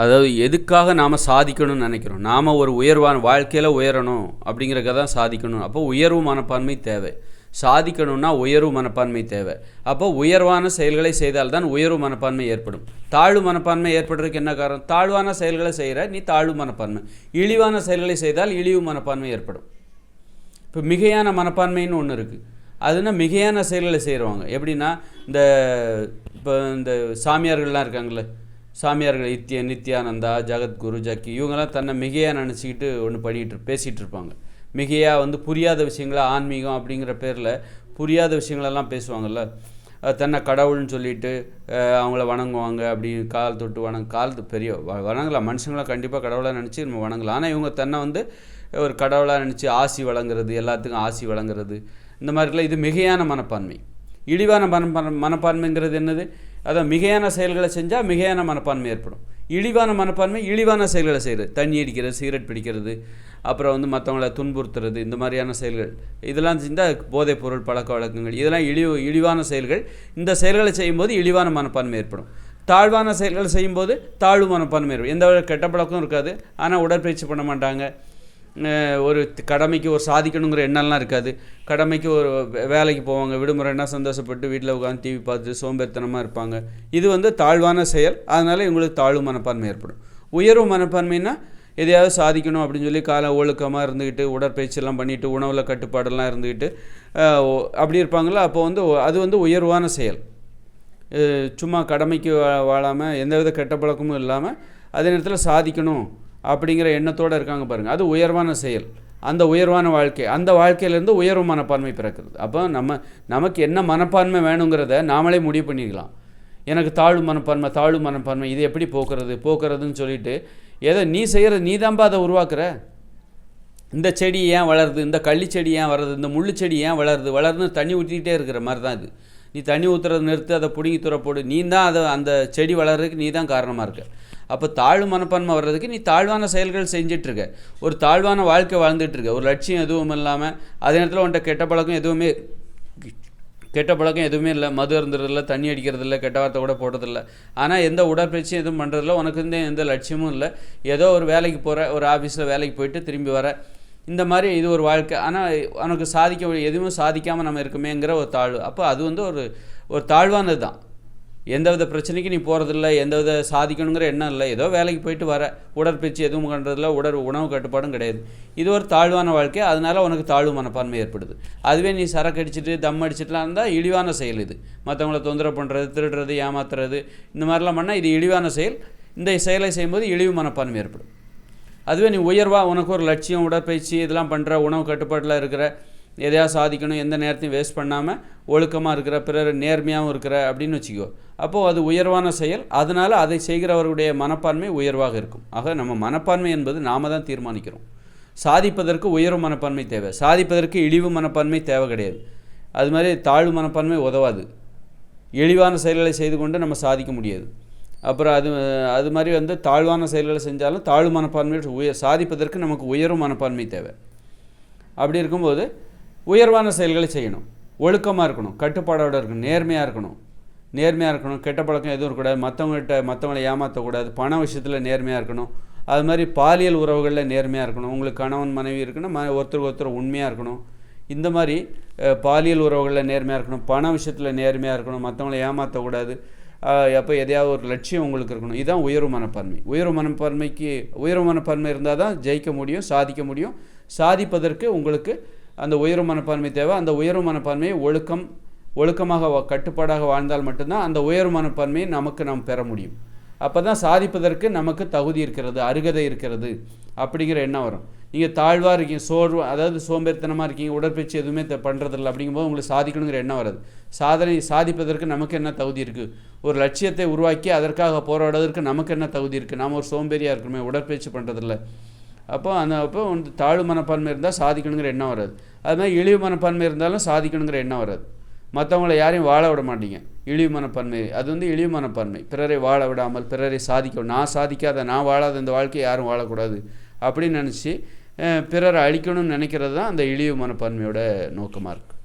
அதாவது எதுக்காக நாம் சாதிக்கணும்னு நினைக்கிறோம்? நாம் ஒரு உயர்வான வாழ்க்கையில் உயரணும் அப்படிங்கிறக்க தான் சாதிக்கணும். அப்போ உயர்வு மனப்பான்மை தேவை. சாதிக்கணும்னா உயர்வு மனப்பான்மை தேவை. அப்போ உயர்வான செயல்களை செய்தால்தான் உயர்வு மனப்பான்மை ஏற்படும். தாழ்வு மனப்பான்மை ஏற்படுறதுக்கு என்ன காரணம்? தாழ்வான செயல்களை செய்கிற நீ தாழ்வு மனப்பான்மை. இழிவான செயல்களை செய்தால் இழிவு மனப்பான்மை ஏற்படும். இப்போ மிகையான மனப்பான்மைன்னு ஒன்று இருக்குது அதுனா மிகையான செயல்களை செய்கிறவங்க எப்படின்னா இந்த இப்போ இந்த சாமியார்கள்லாம் இருக்காங்களே சாமியார்கள் நித்ய நித்யானந்தா ஜகத்குரு ஜக்கி இவங்கெல்லாம் தன்னை மிகையாக நினச்சிக்கிட்டு ஒன்று பண்ணிகிட்டு பேசிகிட்டு இருப்பாங்க. மிகையாக வந்து புரியாத விஷயங்கள ஆன்மீகம் அப்படிங்கிற பேரில் புரியாத விஷயங்களெல்லாம் பேசுவாங்கல்ல. தன்னை கடவுள்னு சொல்லிட்டு அவங்கள வணங்குவாங்க அப்படி கால் தொட்டு வணங்க காலத்து பெரிய வ- வணங்கலாம். மனுஷங்களாம் கண்டிப்பாக கடவுளாக நினச்சி நம்ம வணங்கலாம். ஆனால் இவங்க தன்னை வந்து ஒரு கடவுளாக நினச்சி ஆசி வழங்குறது எல்லாத்துக்கும் ஆசி வழங்குறது இந்த மாதிரிலாம் இது மிகையான மனப்பான்மை. இழிவான மனப்பான் மனப்பான்மைங்கிறது என்னது? அதான் மிகையான செயல்களை செஞ்சால் மிகையான மனப்பான்மை ஏற்படும். இழிவான மனப்பான்மை இழிவான செயல்களை செய்கிறது தண்ணி அடிக்கிறது சிகரெட் பிடிக்கிறது அப்புறம் வந்து மற்றவங்கள துன்புறுத்துறது இந்த மாதிரியான செயல்கள். இதெல்லாம் செஞ்சால் போதைப் பொருள் பழக்க வழக்கங்கள் இதெல்லாம் இழிவு இழிவான செயல்கள். இந்த செயல்களை செய்யும்போது இழிவான மனப்பான்மை ஏற்படும். தாழ்வான செயல்களை செய்யும்போது தாழ்வு மனப்பான்மை ஏற்படும். எந்த ஒரு கெட்ட பழக்கம் இருக்காது. ஆனால் உடற்பயிற்சி பண்ண மாட்டாங்க. ஒரு கடமைக்கு ஒரு சாதிக்கணுங்கிற எண்ணம்லாம் இருக்காது. கடமைக்கு ஒரு வேலைக்கு போவாங்க விடுமுறைனா சந்தோஷப்பட்டு வீட்டில் உட்காந்து டிவி பார்த்து சோம்பேறித்தனமாக இருப்பாங்க. இது வந்து தாழ்வான செயல். அதனால் இவங்களுக்கு தாழ்வு மனப்பான்மை ஏற்படும். உயர்வு மனப்பான்மைன்னா எதையாவது சாதிக்கணும் அப்படின்னு சொல்லி காலை ஒழுக்கமாக இருந்துக்கிட்டு உடற்பயிற்சியெல்லாம் பண்ணிவிட்டு உணவில் கட்டுப்பாடெல்லாம் இருந்துக்கிட்டு அப்படி இருப்பாங்களா? அப்போ வந்து அது வந்து உயர்வான செயல். சும்மா கடமைக்கு வாழாமல் எந்தவித கெட்ட பழக்கமும் இல்லாமல் அதே நேரத்தில் சாதிக்கணும். அப்படிங்கிற எண்ணத்தோடு இருக்காங்க பாருங்கள் அது உயர்வான செயல். அந்த உயர்வான வாழ்க்கை அந்த வாழ்க்கையிலேருந்து உயர்வு மனப்பான்மை பிறக்கிறது அப்போ நம்ம நமக்கு என்ன மனப்பான்மை வேணுங்கிறத நாமளே முடிவு பண்ணிக்கலாம். எனக்கு தாழ்வு மனப்பான்மை தாழ்வு மனப்பான்மை இது எப்படி போக்குறது போக்குறதுன்னு சொல்லிட்டு ஏதோ நீ செய்கிற நீ தான்ப்பா அதை உருவாக்குற? இந்த செடி ஏன் வளருது இந்த கள்ளி செடி ஏன் வளருது இந்த முள்ளு செடி ஏன் வளருது வளருதுன்னு தண்ணி ஊற்றிக்கிட்டே இருக்கிற மாதிரி தான் இது. நீ தண்ணி ஊற்றுறத நிறுத்து அதை பிடுங்கி துறப்போடு போடு. நீ தான் அதை அந்த செடி வளர்றதுக்கு நீ தான் காரணமாக இருக்க. அப்போ தாழ்வு மனப்பான்மை வர்றதுக்கு நீ தாழ்வான செயல்கள் செஞ்சிட்ருக்க. ஒரு தாழ்வான வாழ்க்கை வாழ்ந்துட்டுருக்க ஒரு லட்சியம் எதுவும் இல்லாமல் அதே நேரத்தில் உன்ட்ட கெட்ட பழக்கம் எதுவுமே கெட்ட பழக்கம் எதுவுமே இல்லை. மது இருந்துறதில்ல தண்ணி அடிக்கிறதில்ல கெட்ட வார்த்தை கூட போடுறதில்ல. ஆனால் எந்த உடற்பயிற்சியும் எதுவும் பண்ணுறதில்ல உனக்கு வந்து எந்த லட்சியமும் இல்லை. ஏதோ ஒரு வேலைக்கு போகிற ஒரு ஆஃபீஸில் வேலைக்கு போயிட்டு திரும்பி வர. இந்த மாதிரி இது ஒரு வாழ்க்கை. ஆனால் உனக்கு சாதிக்க எதுவும் சாதிக்காமல் நம்ம இருக்குமேங்கிற ஒரு தாழ்வு. அப்போ அது வந்து ஒரு ஒரு தாழ்வானது தான் எந்தவித பிரச்சனைக்கும் நீ போகிறதில்ல எந்தவித சாதிக்கணுங்கிற எண்ணம் இல்லை. ஏதோ வேலைக்கு போயிட்டு வர. உடற்பயிற்சி எதுவும் பண்ணுறதில்ல உடற் உணவு கட்டுப்பாடும் கிடையாது. இது ஒரு தாழ்வான வாழ்க்கை. அதனால் உனக்கு தாழ்வு மனப்பான்மை ஏற்படுது. அதுவே நீ சரக்கு அடிச்சிட்டு தம் அடிச்சிட்டுலாம் இருந்தால் இழிவான செயல் இது. மற்றவங்கள தொந்தரவு பண்ணுறது திருடுறது ஏமாத்துறது இந்த மாதிரிலாம் பண்ணால் இது இழிவான செயல். இந்த செயலை செய்யும்போது இழிவு மனப்பான்மை ஏற்படும். அதுவே நீ உயர்வாக உனக்கு ஒரு லட்சியம் உடற்பயிற்சி இதெல்லாம் பண்ணுற உணவு கட்டுப்பாட்டில் இருக்கிற எதையா சாதிக்கணும் எந்த நேரத்தையும் வேஸ்ட் பண்ணாமல் ஒழுக்கமாக இருக்கிற பிறர் நேர்மையாகவும் இருக்கிற அப்படின்னு வச்சுக்கோ. அப்போது அது உயர்வான செயல். அதனால் அதை செய்கிறவருடைய மனப்பான்மை உயர்வாக இருக்கும். ஆக நம்ம மனப்பான்மை என்பது நாம தான் தீர்மானிக்கிறோம். சாதிப்பதற்கு உயர்வு மனப்பான்மை தேவை. சாதிப்பதற்கு இழிவு மனப்பான்மை தேவை கிடையாது. அது மாதிரி தாழ்வு மனப்பான்மை உதவாது. இழிவான செயல்களை செய்து கொண்டு நம்ம சாதிக்க முடியாது. அப்புறம் அது அது மாதிரி வந்து தாழ்வான செயல்களை செஞ்சாலும் தாழ்வு மனப்பான்மை உயர் சாதிப்பதற்கு நமக்கு உயர்வு மனப்பான்மை தேவை. அப்படி இருக்கும்போது உயர்வான செயல்களை செய்யணும். ஒழுக்கமாக இருக்கணும். கட்டுப்பாடோடு இருக்கணும். நேர்மையாக இருக்கணும். நேர்மையாக இருக்கணும். கெட்ட பழக்கம் எதுவும் இருக்கக்கூடாது. மற்றவங்கள்ட்ட மற்றவங்களை ஏமாற்றக்கூடாது பண விஷயத்தில் நேர்மையாக இருக்கணும். அது மாதிரி பாலியல் உறவுகளில் நேர்மையாக இருக்கணும். உங்களுக்கு கணவன் மனைவி இருக்குன்னா ம ஒருத்தருக்கு ஒருத்தர் உண்மையாக இருக்கணும். இந்த மாதிரி பாலியல் உறவுகளில் நேர்மையாக இருக்கணும். பண விஷயத்தில் நேர்மையாக இருக்கணும். மற்றவங்களை ஏமாற்றக்கூடாது அப்போ எதையாவது ஒரு லட்சியம் உங்களுக்கு இருக்கணும். இதுதான் உயர்வு மனப்பான்மை. உயர்வு மனப்பான்மைக்கு உயர்வு மனப்பான்மை இருந்தால் தான் ஜெயிக்க முடியும் சாதிக்க முடியும். சாதிப்பதற்கு உங்களுக்கு அந்த உயர் மனப்பான்மை தேவை. அந்த உயர்வு மனப்பான்மையை ஒழுக்கம் ஒழுக்கமாக வா- கட்டுப்பாடாக வாழ்ந்தால் மட்டும்தான் அந்த உயர்வு மனப்பான்மையை நமக்கு நாம் பெற முடியும். அப்போ தான் சாதிப்பதற்கு நமக்கு தகுதி இருக்கிறது அருகதை இருக்கிறது அப்படிங்கிற எண்ணம் வரும். நீங்கள் தாழ்வாக இருக்கீங்க சோர்வு அதாவது சோம்பேறித்தனமாக இருக்கீங்க உடற்பயிற்சி எதுவுமே பண்ணுறதில்ல அப்படிங்கும்போது உங்களுக்கு சாதிக்கணுங்கிற எண்ணம் வராது. சாதனை சாதிப்பதற்கு நமக்கு என்ன தகுதி இருக்குது ஒரு லட்சியத்தை உருவாக்கி அதற்காக போராடுவதற்கு நமக்கு என்ன தகுதி இருக்குது நாம் ஒரு சோம்பேறியாக இருக்கணுமே உடற்பயிற்சி பண்ணுறதில்ல அப்போ அந்த அப்போ வந்து தாழ்வு மனப்பான்மை இருந்தால் சாதிக்கணுங்கிற எண்ணம் வராது. அது மாதிரி இழிவு மனப்பான்மை இருந்தாலும் சாதிக்கணுங்கிற எண்ணம் வராது. மற்றவங்கள யாரையும் வாழ விட மாட்டீங்க. இழிவு மனப்பான்மை அது வந்து இழிவு மனப்பான்மை. பிறரை வாழ விடாமல் பிறரை சாதிக்க நான் சாதிக்காத நான் வாழாத இந்த வாழ்க்கையை யாரும் வாழக்கூடாது அப்படின்னு நினச்சி பிறரை அழிக்கணும்னு நினைக்கிறது தான் அந்த இழிவு மனப்பான்மையோட நோக்கமாக இருக்குது